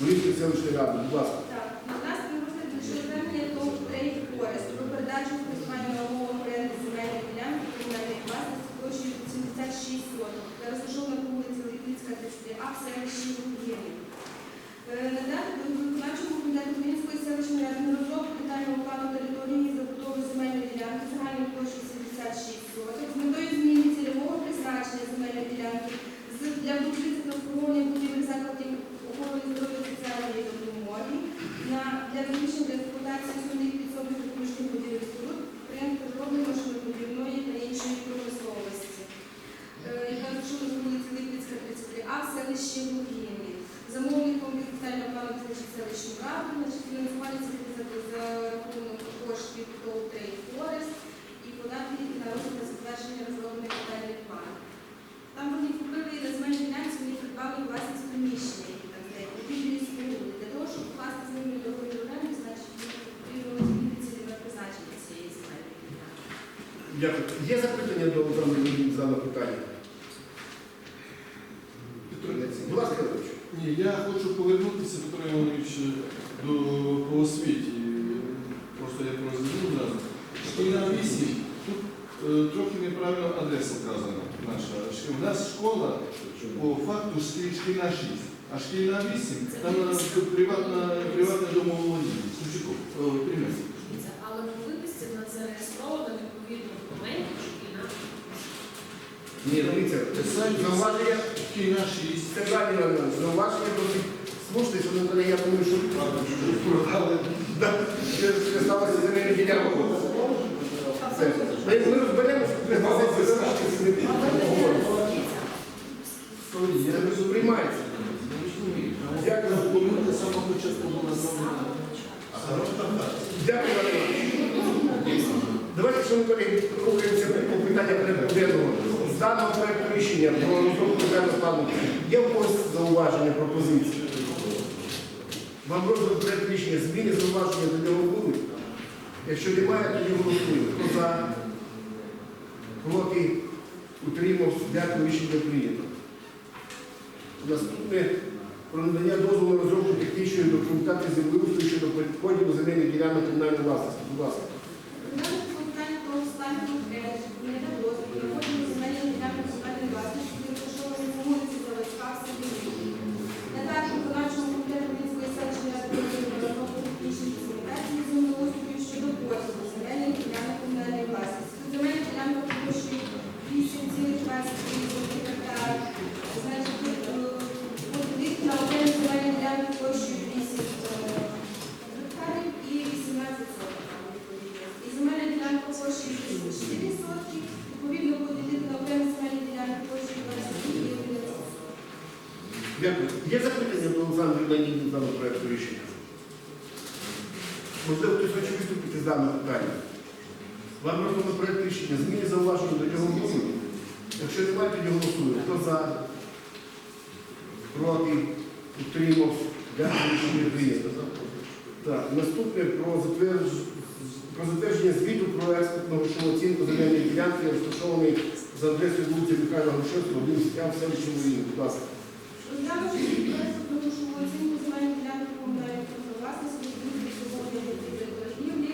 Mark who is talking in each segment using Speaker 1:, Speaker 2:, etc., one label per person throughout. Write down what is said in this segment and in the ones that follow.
Speaker 1: Львівської селищної ради. Будь ласка.
Speaker 2: У нас на розгляді щодо звернення Форест про передачу користування на оренди земельної ділянки комунальної власності площею 76 соток, по вулиці Липницька, 30 А в селищі Лугівні. Е, Надати до виконавчого комітету селищної ради на розробку детального плану території забудови земельної ділянки загальною площею 76 соток з метою зміни цільового призначення земельної ділянки для будівлі та обслуговування будівель закладів охорони здоров'я та соціальної допомоги на для розміщення та експлуатації основних підсобних економічних будівель споруд, підприємств переробної машинобудівної та іншої промисловості, е, яка розташована на вулиці Липницька, 33 А в селищі Лугіні. Замовником капітального плану селища селищну раду, значить фінансування це за, за рахунок коштів ТОВ Трейд Форест і подати на розгляд на затвердження розроблених капітальних планів. Там вони купили на земельній ділянці, вони придбали власність приміщення, які там стоять, будівлі і споруди. Для того, щоб вкласти з ними договір оренди, значить, потрібно змінити цільове призначення цієї земельної ділянки.
Speaker 1: Дякую. Є запитання до Олександра за питання? Будь ласка.
Speaker 3: Ні, я хочу повернутися, Петро Іванович, до по освіті. Просто я розумію зразу. Шкільна 8, тут е, трохи неправильно адреса вказана наша. У нас школа по факту шкіль- шкільна 6, а шкільна 8, там е, приватна, приватне домоволодіння. Сучуков, пример.
Speaker 4: Дивіться, Але в виписці в нас зареєстровано відповідно документів, що війна.
Speaker 1: Ні, дивіться, зауваження,
Speaker 3: Шкільна 6.
Speaker 1: це правильно, зауваження досить слушне, що не я думаю, що що сталося з земельною ділянкою. Все. Ми ми розберемося, це не приймається. Дякую. Дякую, Іван Іванович. Давайте, шановні рухаємося по питання порядку денного. З даного проекту рішення про розробку державного плану є в когось зауваження, пропозиції? Вам розгляд проект рішення зміни зауваження до нього будуть? Якщо немає, тоді голосуємо. Хто за? Проти? Утримався? Дякую, рішення прийнято. Наступне про надання дозволу на розробку технічної документації землеустрою щодо поділу земельних ділянок комунальної власності. Будь ласка. Можливо, хтось хоче виступити з даного питання? Вам роздано проект рішення. Зміни зауваження до нього будуть? Якщо немає, тоді голосуємо. Хто за? Проти? Дякую, рішення прийнято. Так, наступне про затвердження про затвердження звіту про експортну грошову оцінку земельної ділянки, розташованої за адресою вулиці Михайла Грушевського, 11 А в селищі. Будь ласка.
Speaker 2: Розглянувши відповідну грошову оцінку земельних ділянок комунальної власності, відповідно свободи від торгівлі,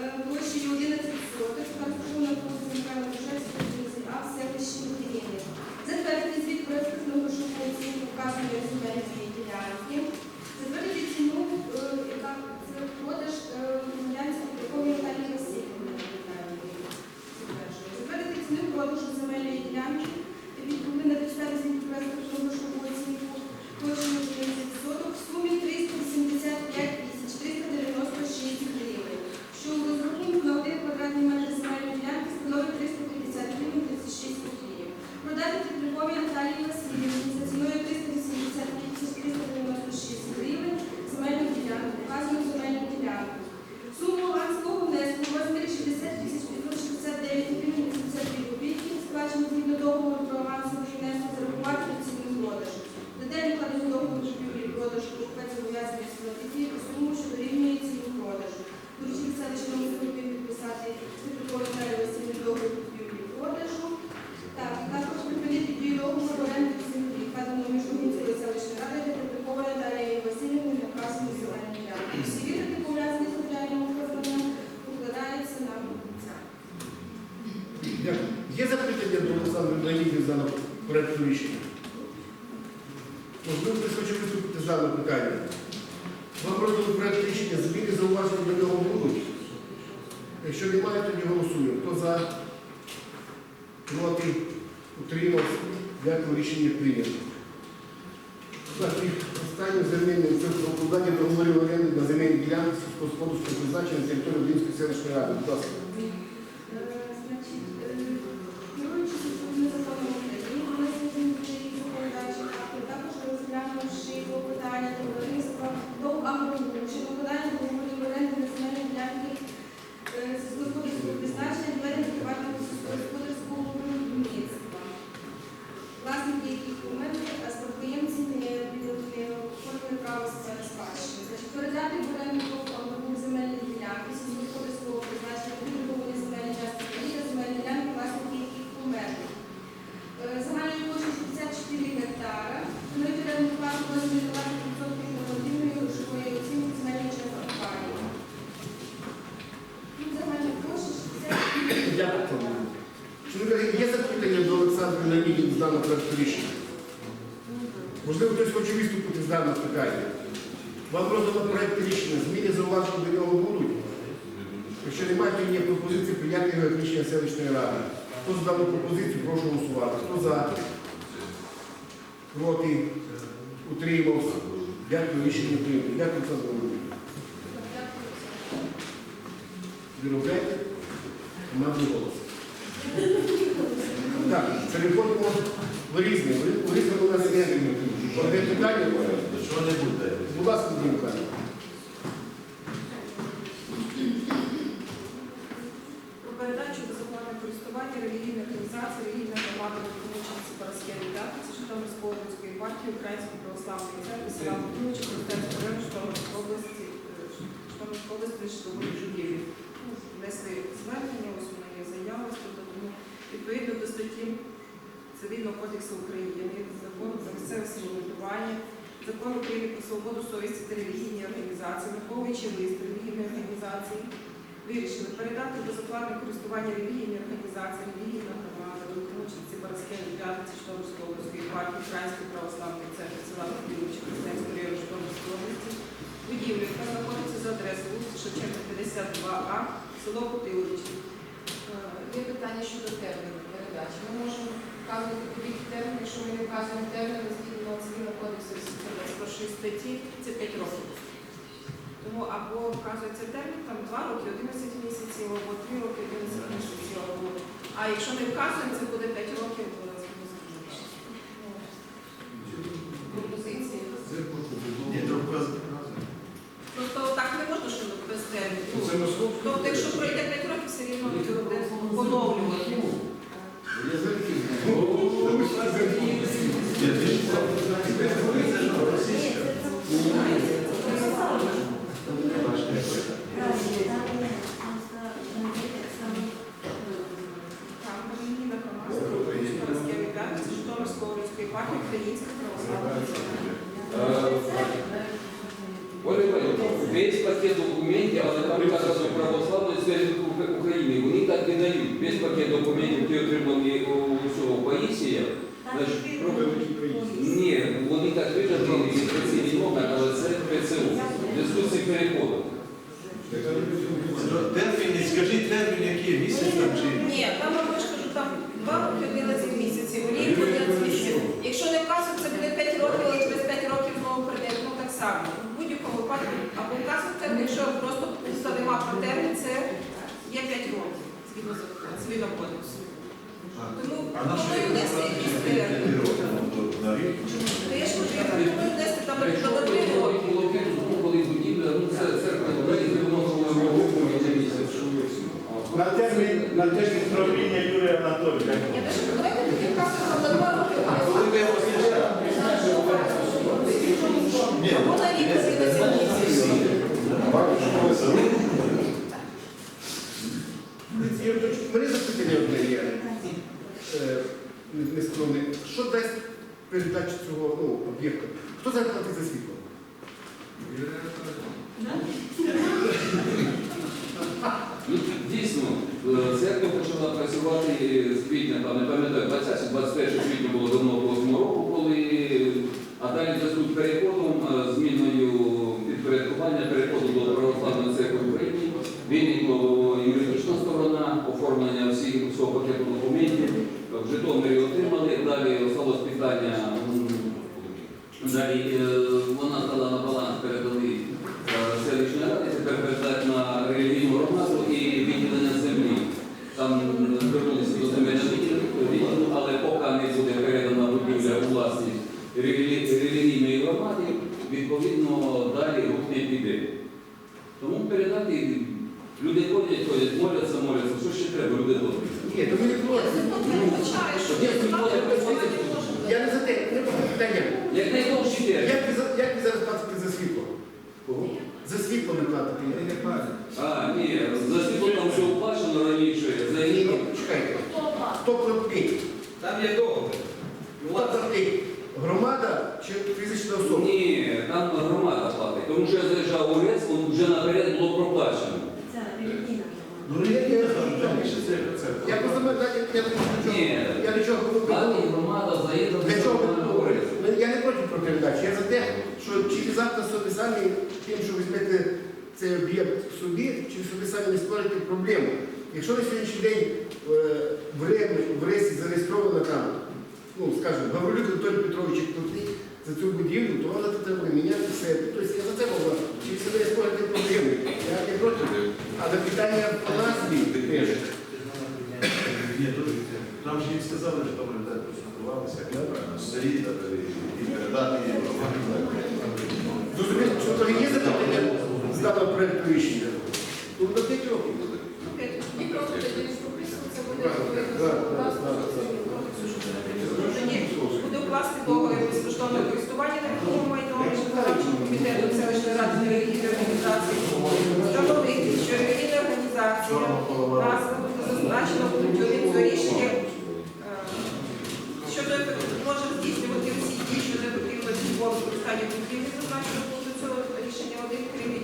Speaker 2: е, площею 11 соток, яка розташована по вулиці Михайла Грушевського, 11 А в селищі Лугіни. Затвердити звіт про експертну грошову оцінку вказаної земельної ділянки. Затвердити ціну, е, яка це продаж е, громадянської такої Наталії Васильівни. Затвердити ціну продажу земельної ділянки відповідно на підставі звіту про експертну грошову оцінку площею 11 соток в
Speaker 1: на відповідь за проєкту рішення. Можливо, хтось хоче виступити з даного питання. Вам проєкт рішення, зміни зауваження до нього будуть. Якщо немає, тоді голосуємо. Хто за, проти, утримався, дякую, рішення прийнято. Останнє земельне це про укладання договорів оренди на земельні ділянки сільськогосподарського призначення на території Волинської селищної ради. Будь ласка.
Speaker 2: Е, е, керуючись відповідним законом України, ми змінили законодавчі акти, також розглянувши клопотання товариства до АГРУ щодо укладання договорів оренди на земельні ділянки е, сільськогосподарського призначення для ведення приватного сільськогосподарського виробництва. Власники яких умерли, а спадкоємці не не оформили право спадщини. Значить, передати в оренду АГРУ земельні ділянки сільськогосподарського призначення вибудовані земельні частки і земельні ділянки, власники яких умерли. Е, Загальною площею 64 гектара. Встановити оренду плату розмірі 20% нормативної грошової оцінки земельної частки паї. Тут загальна площа 64
Speaker 1: Дякую. Шановні колеги, є запитання до Олександра Леонідів з даного проекту рішення? Можливо, хтось хоче виступити з даного питання. Вам роздано проект рішення, зміни зауваження до нього будуть. Якщо немає, то є пропозиції прийняти його як рішення селищної ради. Хто за дану пропозицію, прошу голосувати. Хто за? Проти? Утримався? Дякую, рішення прийнято. Дякую, Олександр Володимирович. Виробляйте командний голос. Так, переходимо в різне. В різне у нас є одне питання.
Speaker 5: Що не буде?
Speaker 1: Будь ласка, Дімка.
Speaker 6: Про передачу безоплатне користування релігійної організації релігійної громади Володимирчиці Параскеві П'ятниці Житомирської обласної партії Української православної церкви села Володимирчик Християнського району Житомирської області Житомирської області будівлі. Ну, Внесли звернення, ось у мене є заява, тобто тому відповідно до статті Цивільного кодексу України, закону про місцеве самоврядування, Закон України про свободу совісті та релігійні організації, враховуючи лист релігійної організації, вирішили передати безоплатне користування релігійної організації, релігійна громада, Великомученці, Бараскеві, П'ятниці, Житомирської обласної партії, Української православної церкви, села Петлівичі, Християнської району Житомирської області, будівлю, яка знаходиться за адресою вулиця Шевченка, 52А, село Путиличі.
Speaker 7: Є питання щодо терміну передачі. Ми можемо вказувати будь термін, якщо ми не вказуємо термін, згідно цивільного кодексу.
Speaker 6: З першої статті це 5 років. Тому або вказується термін там 2 роки, 11 місяців, або 3 роки, 11 місяців, або а якщо не вказуємо, це буде 5 років. то згідно з законодавством.
Speaker 7: Пропозиції.
Speaker 5: Ні, то вказ.
Speaker 6: Тобто так не можна, що без терміну.
Speaker 3: Це на слово.
Speaker 6: Тобто, якщо пройде 5 років, все рівно буде поновлювати.
Speaker 1: Я залетів.
Speaker 5: Ні, ти ж це ж російська.
Speaker 6: Там релігійна громада, Параскеві П'ятниці, Житомирської обласної партії, Українська православна церква.
Speaker 8: Оля Іванівна, весь пакет документів, але там вказано православної церкви України. Вони так і дають. Весь пакет документів, які отримані у цього Паїсія. Ні, вони так видали реєстраційний номер, але це ПЦУ. З цим переходом.
Speaker 5: Термін, скажіть термін, який місяць там чи.
Speaker 6: Ні, там я ж кажу, там 2 роки 11 місяців, рік 11 місяців. Якщо не вказують, це буде 5 років, але через 5 років знову прийде, ну так само. В будь-якому випадку, або вказують термін, якщо просто просто нема про термін, це є 5 років, згідно закону, цивільного кодексу. Тому
Speaker 5: А на що
Speaker 6: пропоную внести якісь термін.
Speaker 5: На рік?
Speaker 6: То я ж кажу, я пропоную внести там, наприклад, на 3 роки.
Speaker 8: Було коли будівля, ну це церква України, воно року на місяць.
Speaker 9: На термін, на термін правління Юрія Анатолійовича.
Speaker 6: Я теж давайте тоді вказуємо на 2 роки,
Speaker 5: А коли ви його зустрічали? Ні,
Speaker 6: або на рік 11 місяців.
Speaker 1: Мене запитання одне є. Е, не- Нескромне. Що дасть передача цього ну, об'єкту? Хто заплатить за світло?
Speaker 8: Дійсно, Е, Церква почала працювати з квітня, там не пам'ятаю, 20-21 квітня було давно 8 року, коли, а далі зв'язку з переходом, е, зміною підпорядкування, переходу до православної церкви України, виникла юридична пакету документів. В Житомирі отримали, далі осталось питання, далі е, вона стала на баланс, передали е, селищної ради, тепер передати на релігійну громаду і виділення землі. Там е, звернулися до земельного відділу, але поки не буде передана будівля у власність релі- релігійної громади, відповідно далі рух не піде. Тому передати люди ходять, ходять, моляться, моляться. Що ще треба, люди добрі?
Speaker 1: Ні, то ми не проти.
Speaker 6: Закон передбачає, що
Speaker 8: Ні,
Speaker 6: депутати
Speaker 8: ні,
Speaker 6: голосувати
Speaker 8: ні,
Speaker 6: не можуть.
Speaker 1: Я не за те, не про питання.
Speaker 8: Як найдовші термін.
Speaker 1: Як ви, за- як ви зараз платите за світло?
Speaker 8: Кого?
Speaker 1: За світло не платите.
Speaker 5: Вони не платять.
Speaker 8: А, ні, за світло там все оплачено раніше, за
Speaker 1: Ні, ні, чекайте. Хто платить?
Speaker 5: Там є договір.
Speaker 1: Хто платить? Громада чи фізична особа?
Speaker 8: Ні, там громада платить. Тому що я заїжджав у РЕС, он вже наперед було проплачено.
Speaker 1: Ну, я не Я просто ми- я, я, я,
Speaker 8: Ні.
Speaker 1: я нічого не
Speaker 8: Платить
Speaker 1: придумав.
Speaker 8: громада заїздила
Speaker 1: Для чого
Speaker 8: у РЕС.
Speaker 1: Я не проти про передачу. Я за те, що чи завтра собі самі тим, що візьмете цей об'єкт в собі, чи собі самі не створите проблему. Якщо на сьогоднішній день е, в Ре- в Ресі зареєстровано там, ну, скажімо, Гаврилюк Анатолій Петрович як за цю будівлю, то вона треба міняти все. Тобто я за це можу, чи собі не створити проблему. Я не проти. Але питання по назві теж.
Speaker 10: Нам ж їм сказали, що там так консультувалися, стоїть і передати їм.
Speaker 1: Зрозуміло, що то є запитання з даного проєкту рішення. Тут до 5 років.
Speaker 7: Буде.
Speaker 6: Буде укласти договір безкоштовного користування нерухомим майном комітетом селищної ради релігійної організації. Встановити, що релігійна організація назва буде зазначена в пункті 1 цього рішення е, щодо може здійснювати усі дії щодо ефективного збору використання будівлі, зазначено в пункті цього рішення 1, крім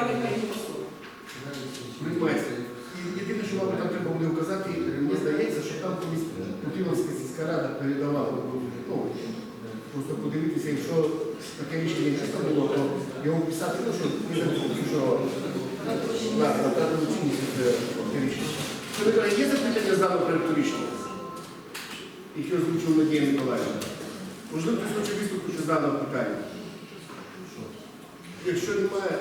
Speaker 6: відчуття передачі користування та особи.
Speaker 1: Приймається. І Єдине, що вам там треба буде вказати, мені здається, що там колись Путиловська сільська рада передавала. Ну, просто подивитися, якщо таке рішення дійсно було, то його вписати, ну, що не що на втратили чинність це рішення. Є запитання з даного проєкту рішення? Які озвучив Надія Миколаївна? Можливо, хтось хоче виступити з даного питання? Якщо немає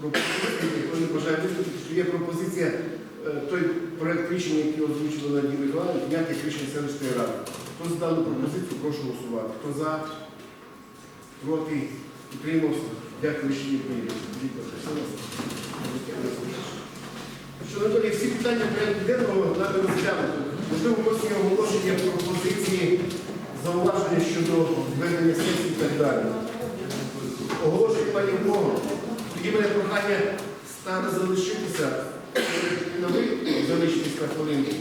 Speaker 1: пропозиції, хто не бажає виступити, що є пропозиція, е, той проект рішення, який озвучили Надія Миколаївна, прийняти як рішення селищної ради. Хто за дану пропозицію, прошу голосувати. Хто за, проти, утримався. Дякую, що рішення прийнято. Шановні, всі питання порядку денного нами розглянуто. Можливо, вас є оголошення пропозиції, зауваження щодо ведення сесії і так далі. Оголошення пані Богу. Тоді мене прохання стане залишитися. На ви залишитись на хвилинку.